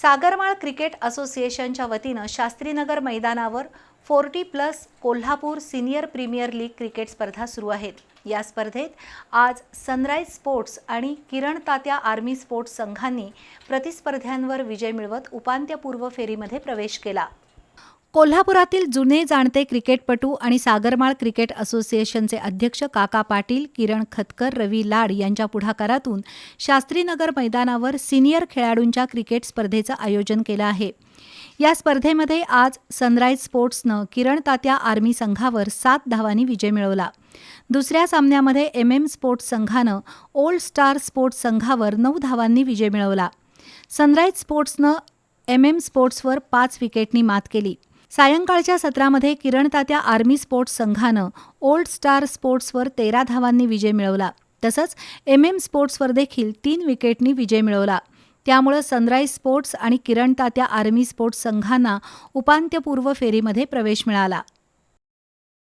सागरमाळ cricket असोसिएशनच्या वतीनं शास्त्रीनगर मैदानावर forty plus Kolhapur senior premier league cricket स्पर्धा सुरू आहेत. या स्पर्धेत आज सनराईज स्पोर्ट्स आणि किरण तात्या आर्मी स्पोर्ट्स संघांनी प्रतिस्पर्ध्यांवर विजय मिळवत उपांत्यपूर्व फेरीमध्ये प्रवेश केला. कोल्हापुरातील जुने जाणते क्रिकेटपटू आणि सागरमाळ क्रिकेट असोसिएशनचे अध्यक्ष काका पाटील किरण खतकर रवी लाड यांच्या पुढाकारातून शास्त्रीनगर मैदानावर सिनियर खेळाडूंच्या क्रिकेट स्पर्धेचं आयोजन केलं आहे. या स्पर्धेमध्ये आज सनराईज स्पोर्ट्सनं किरण तात्या आर्मी संघावर सात धावांनी विजय मिळवला. दुसऱ्या सामन्यामध्ये एम एम स्पोर्ट्स संघानं ओल्ड स्टार स्पोर्ट्स संघावर नऊ धावांनी विजय मिळवला. सनराईज स्पोर्ट्सनं एम एम स्पोर्ट्सवर पाच विकेटनी मात केली. सायंकाळच्या सत्रामध्ये किरण तात्या आर्मी स्पोर्ट्स संघानं ओल्ड स्टार स्पोर्ट्सवर तेरा धावांनी विजय मिळवला. तसंच एम एम स्पोर्ट्सवर देखील तीन विकेटनी विजय मिळवला. त्यामुळं सनराईज स्पोर्ट्स आणि किरण तात्या आर्मी स्पोर्ट्स संघांना उपांत्यपूर्व फेरीमध्ये प्रवेश मिळाला.